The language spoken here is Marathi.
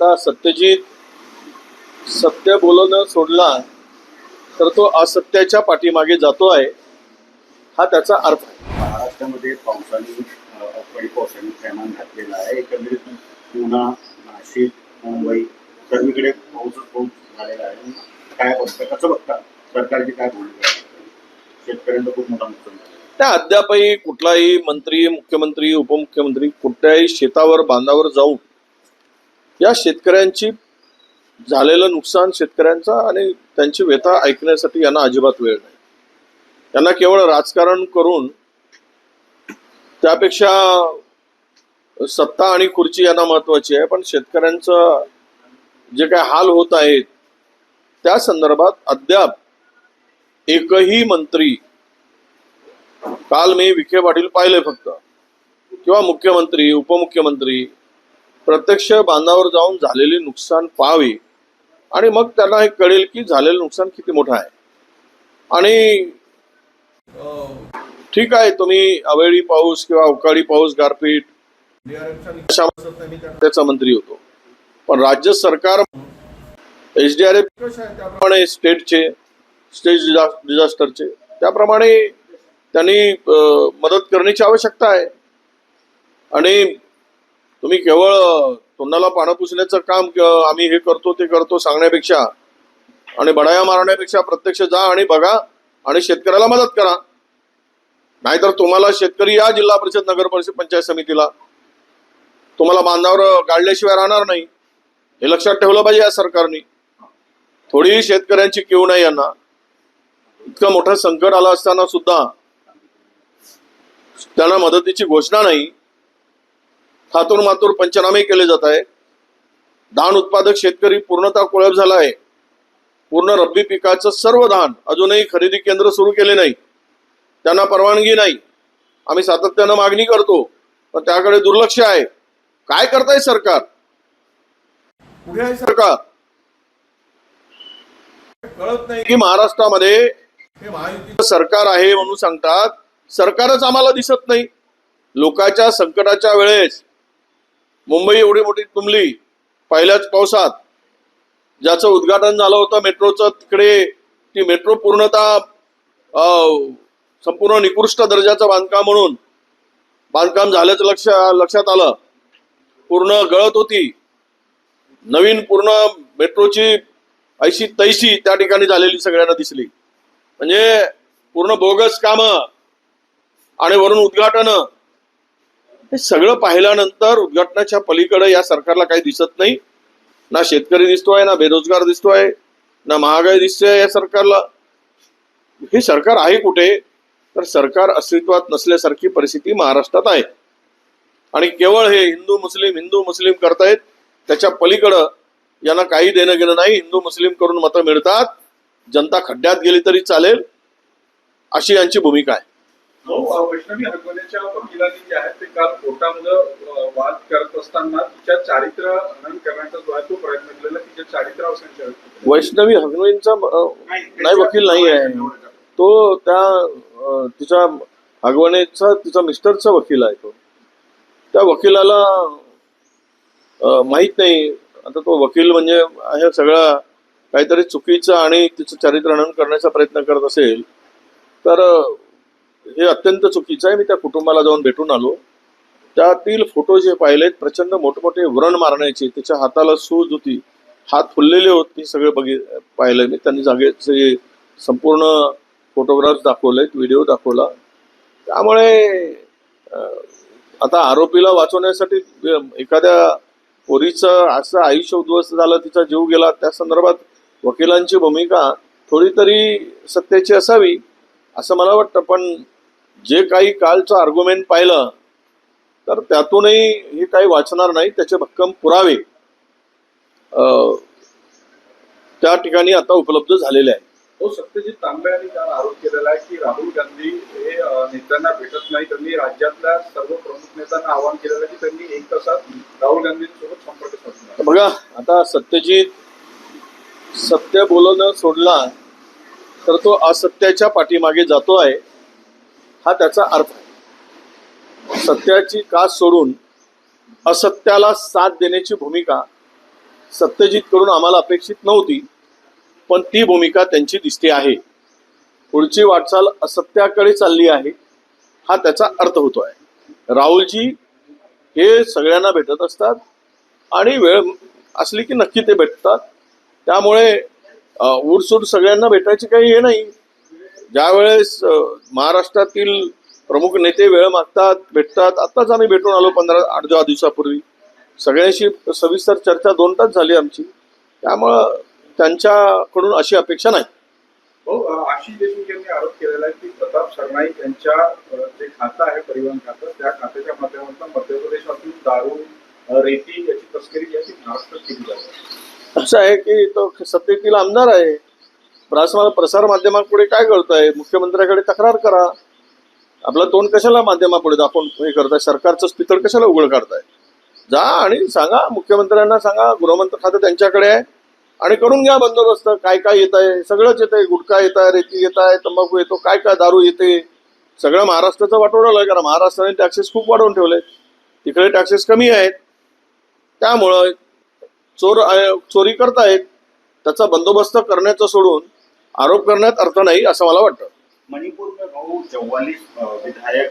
आता सत्यजित सत्य बोलणं सोडला तर तो असत्याच्या पाठीमागे जातो आहे हा त्याचा अर्थ आहे. महाराष्ट्रामध्ये पावसाने अवकाळी पावसाने थैमान घातलेला आहे. एकंदरीत पुणा नाशिक मुंबई सर्वीकडे पाऊसच पाऊस झालेला आहे. काय बघता कसं बघता? सरकारची काय भूमिका शेतकऱ्यांचं खूप मोठा नुकसान झालं. त्या अद्यापही कुठलाही मंत्री मुख्यमंत्री उपमुख्यमंत्री कुठल्याही शेतावर बांधावर जाऊन या शेतकऱ्यांची झालेलं नुकसान शेतकऱ्यांचा आणि त्यांची व्यथा ऐकण्यासाठी यांना अजिबात वेळ नाही. त्यांना केवळ राजकारण करून त्यापेक्षा सत्ता आणि खुर्ची यांना महत्वाची आहे पण शेतकऱ्यांचं जे काय हाल होत आहेत त्या संदर्भात अद्याप एकही मंत्री काल मी विखे पाटील पाहिले फक्त किंवा मुख्यमंत्री उपमुख्यमंत्री प्रत्यक्ष बांधावर जाऊन झालेले नुकसान पाहावे. आणि मग त्यांना हे कळेल की झालेलं नुकसान किती मोठं आहे. आणि ठीक आहे तुम्ही अवेळी पाऊस किंवा अवकाळी पाऊस गारपीट त्याचा मंत्री होतो. पण राज्य सरकार एच डी आर एफ त्याप्रमाणे स्टेटचे स्टेट डिझास्टरचे त्याप्रमाणे त्यांनी मदत करण्याची आवश्यकता आहे. आणि तुम्ही केवळ तोंडाला पानं पुसण्याचं काम आम्ही हे करतो ते करतो सांगण्यापेक्षा आणि बडाया मारण्यापेक्षा प्रत्यक्ष जा आणि बघा आणि शेतकऱ्याला मदत करा. नाहीतर तुम्हाला शेतकरी या जिल्हा परिषद नगर परिषद पंचायत समितीला तुम्हाला बांधावर गाडल्याशिवाय राहणार नाही. हे लक्षात ठेवलं पाहिजे या सरकारने. थोडी शेतकऱ्यांची किव नाही यांना. इतकं मोठं संकट आलं असताना सुद्धा त्यांना मदतीची घोषणा नाही. थातूर मातूर पंचनामे केले जात आहे. धान उत्पादक शेतकरी पूर्णतः कोळप झाला आहे. पूर्ण रब्बी पिकाचं सर्व धान अजूनही खरेदी केंद्र सुरू केले नाही. त्यांना परवानगी नाही. आम्ही सातत्यानं मागणी करतो पण त्याकडे दुर्लक्ष आहे. काय करताय सरकार? कुठे आहे सरकार? कळत नाही की महाराष्ट्रामध्ये सरकार आहे म्हणून सांगतात. सरकारच आम्हाला दिसत नाही. लोकांच्या संकटाच्या वेळेस मुंबई एवढी मोठी तुंबली पहिल्याच पावसात ज्याचं उद्घाटन झालं होतं मेट्रोचं तिकडे ती मेट्रो पूर्णतः संपूर्ण निकृष्ट दर्जाचं बांधकाम म्हणून बांधकाम झाल्याचं लक्ष लक्षात आलं. पूर्ण गळत होती. नवीन पूर्ण मेट्रोची ऐशी तैशी त्या ठिकाणी झालेली सगळ्यांना दिसली. म्हणजे पूर्ण बोगस कामं आणि वरून उद्घाटन हे सगळं पाहिल्यानंतर उद्घाटनाच्या पलीकडे या सरकारला काही दिसत नाही. ना शेतकरी दिसतोय ना बेरोजगार दिसतोय ना महागाई दिसतोय या सरकारला. हे सरकार आहे कुठे? तर सरकार अस्तित्वात नसल्यासारखी परिस्थिती महाराष्ट्रात आहे. आणि केवळ हे हिंदू मुस्लिम हिंदू मुस्लिम करतायत त्याच्या पलीकडं यांना काही देणं गेलं नाही. हिंदू मुस्लिम करून मतं मिळतात. जनता खड्ड्यात गेली तरी चालेल. अशी यांची भूमिका आहे. वैष्णवी हगवण्याच्या वकिलांनी जे आहे ते काल कोर्टामध्ये वाद करत असताना तिच्या चारित्र्य हनन करण्याचा जो आहे तो प्रयत्न केलेला तिच्या चारित्र्यावर. वैष्णवी अं, नाही वकील नाही आहे. तो त्या तिच्या हगवणीचा तिचा मिस्टरचा वकील आहे तो. त्या वकिलाला माहीत नाही. आता तो वकील म्हणजे हे सगळं काहीतरी चुकीचं आणि तिचं चारित्र्यहनन करण्याचा प्रयत्न करत असेल तर हे अत्यंत चुकीचं आहे. मी त्या कुटुंबाला जाऊन भेटून आलो. त्यातील फोटो जे पाहिलेत प्रचंड मोठमोठे व्रण मारण्याचे त्याच्या हाताला सूज होती हात फुललेले होते सगळे बघि पाहिलं मी. त्यांनी जागेचे संपूर्ण फोटोग्राफ्स दाखवलेत व्हिडिओ दाखवला. त्यामुळे आता आरोपीला वाचवण्यासाठी एखाद्या पोरीचं असं आयुष्य उद्ध्वस्त झालं तिचा जीव गेला त्या संदर्भात वकिलांची भूमिका थोडी तरी सत्याची असावी. असं मला वाटतं पण जे काही कालचं आर्ग्युमेंट पाहिलं तर त्यातूनही हे काही वाचणार नाही त्याचे भक्कम पुरावे अं, त्या ठिकाणी आता उपलब्ध झालेले आहे हो सत्यजित तांबे यांनी काल आरोप केलेला आहे की राहुल गांधी हे नेत्यांना भेटत नाही त्यांनी राज्यातल्या सर्व प्रमुख नेत्यांना आवाहन केलेलं आहे की त्यांनी एक तासात राहुल गांधींसोबत संपर्क साधला बघा आता सत्यजित सत्य बोलणं सोडला तर तो असत्याच्या पाठीमागे जातो आहे. हा त्याचा अर्थ आहे. सत्याची कास सोडून असत्याला साथ देण्याची भूमिका सत्यजित कडून आम्हाला अपेक्षित नव्हती पण ती भूमिका त्यांची दिसते आहे. पुढची वाटचाल असत्याकडे चालली आहे हा त्याचा अर्थ होतो आहे. राहुलजी हे सगळ्यांना भेटत असतात आणि वेळ असली की नक्की ते भेटतात. त्यामुळे अ, सगळ्यांना भेटायची काही हे नाही. ज्या वेळेस महाराष्ट्रातील प्रमुख नेते वेळ मागतात भेटतात आत्ताच आम्ही भेटून आलो पंधरा आठ दहा दिवसापूर्वी. सगळ्यांशी सविस्तर चर्चा दोन तास झाली आमची. त्यामुळं त्यांच्याकडून अशी अपेक्षा नाही. हो आशिष देशमुख यांनी आरोप केलेला आहे की प्रताप सरनाईक यांच्या जे खातं आहे परिवहन खातं त्या खात्याच्या माध्यमातून मध्य प्रदेशातून दारू रेती याची तस्करी याची महाराष्ट्रात केली जाते. असं आहे की तो सत्तेतील आमदार आहे. प्रसार प्रसार माध्यमापुढे काय करतोय मुख्यमंत्र्याकडे तक्रार करा. आपलं तोंड कशाला माध्यमापुढे दाखवून हे करताय? सरकारचं स्पितळ कशाला उघड काढताय? जा आणि सांगा मुख्यमंत्र्यांना सांगा गृहमंत्र खातं त्यांच्याकडे आहे. आणि करून घ्या बंदोबस्त. काय काय येत आहे सगळंच येत आहे गुटखा येत आहे रेती येत आहे तंबाखू येतो. काय काय दारू येते? सगळं महाराष्ट्राचं वाटोळं आहे कारण महाराष्ट्राने टॅक्सेस खूप वाढवून ठेवले तिकडे टॅक्सेस कमी आहेत. त्यामुळं चोर चोरी करतायत त्याचा बंदोबस्त करण्याचं सोडून आरोप करण्यात अर्थ नाही असं मला वाटतं. मणिपूर में चौवालीस विधायक